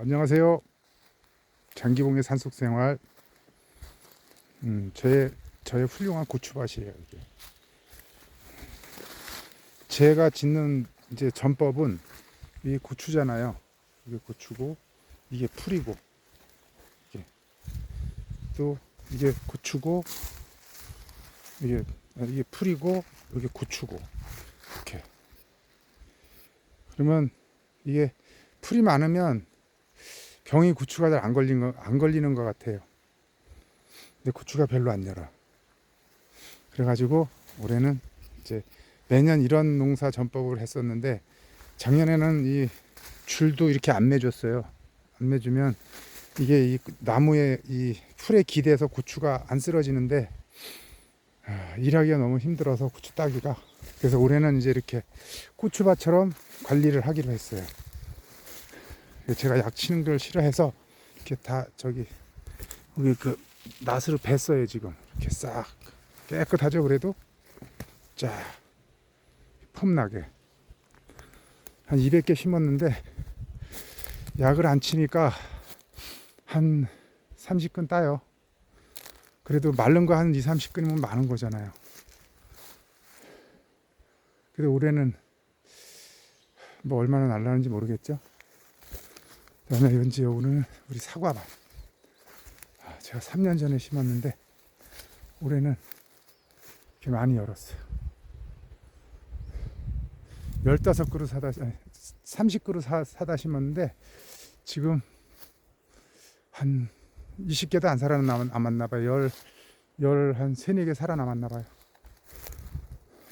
안녕하세요. 장기봉의 산속 생활. 음, 저의 저의 훌륭한 고추밭이에요, 이게. 제가 짓는 이제 전법은 이게 고추잖아요. 이게 고추고 이게 풀이고 이게 또 이게 고추고 이게 아, 이게 풀이고 이게 고추고 이렇게 그러면 이게 풀이 많으면 병이 고추가 잘 안 걸린 거, 안 걸리는 것 같아요. 근데 고추가 별로 안 열어. 그래가지고 올해는 이제 매년 이런 농사 전법을 했었는데 작년에는 이 줄도 이렇게 안 매줬어요. 안 매주면 이게 이 나무에 이 풀에 기대서 고추가 안 쓰러지는데 아, 일하기가 너무 힘들어서 고추 따기가 그래서 올해는 이제 이렇게 고추밭처럼 관리를 하기로 했어요. 제가 약 치는 걸 싫어해서 이렇게 다 저기 여기 그 낫으로 뱄어요 지금. 이렇게 싹 깨끗하죠 그래도? 쫙 폼나게. 한 200개 심었는데 약을 안 치니까 한 30근 따요. 그래도 마른 거 한 2, 30근이면 많은 거잖아요. 그래도 올해는 뭐 얼마나 날라는지 모르겠죠 그다음에 왠지 오늘 우리 사과밭. 아, 제가 3년 전에 심었는데 올해는 이렇게 많이 열었어요. 15그루 사다 아니, 30그루 사, 사다 심었는데 지금 한 20개도 안 살아남았나 봐요. 열, 열한 3, 4개 살아남았나 봐요.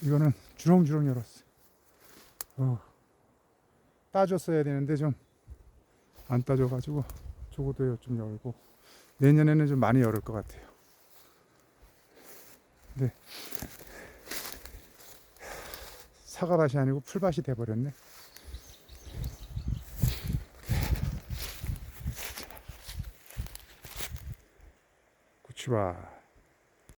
이거는 주렁주렁 열었어요. 어, 따줬어야 되는데 좀 안 따져가지고 저것도 좀 열고 내년에는 좀 많이 열을 것 같아요. 근데 사과밭이 아니고 풀밭이 돼버렸네. 고추밭.